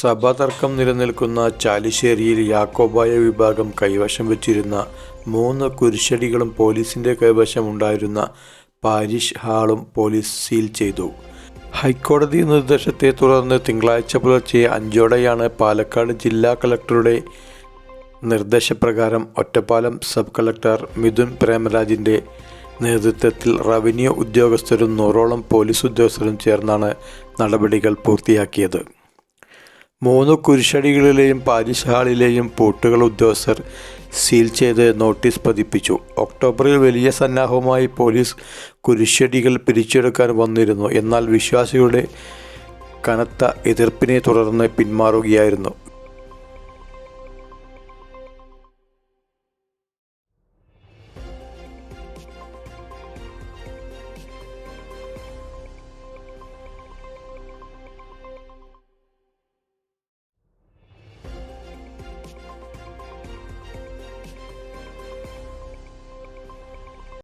സഭാതർക്കം നിലനിൽക്കുന്ന ചാലിശ്ശേരിയിൽ യാക്കോബായ വിഭാഗം കൈവശം വച്ചിരുന്ന മൂന്ന് കുരിശടികളും പോലീസിന്റെ കൈവശമുണ്ടായിരുന്ന പാരിഷ് ഹാളും പോലീസ് സീൽ ചെയ്തു. ഹൈക്കോടതി നിർദ്ദേശത്തെ തുടർന്ന് തിങ്കളാഴ്ച പുലർച്ചെ അഞ്ചോടെയാണ് പാലക്കാട് ജില്ലാ കളക്ടറുടെ നിർദ്ദേശപ്രകാരം ഒറ്റപ്പാലം സബ് കളക്ടർ മിഥുൻ പ്രേമരാജിന്റെ നേതൃത്വത്തിൽ റവന്യൂ ഉദ്യോഗസ്ഥരും നൂറോളം പോലീസ് ഉദ്യോഗസ്ഥരും ചേർന്നാണ് നടപടികൾ പൂർത്തിയാക്കിയത്. മൂന്ന് കുരിശടികളിലെയും പാരിശാളിലെയും പൂട്ടുകൾ ഉദ്യോഗസ്ഥർ സീൽ ചെയ്ത് നോട്ടീസ് പതിപ്പിച്ചു. ഒക്ടോബറിൽ വലിയ സന്നാഹവുമായി പോലീസ് കുരിശടികൾ പിരിച്ചെടുക്കാൻ വന്നിരുന്നു. എന്നാൽ വിശ്വാസികളുടെ കനത്ത എതിർപ്പിനെ തുടർന്ന് പിന്മാറുകയായിരുന്നു.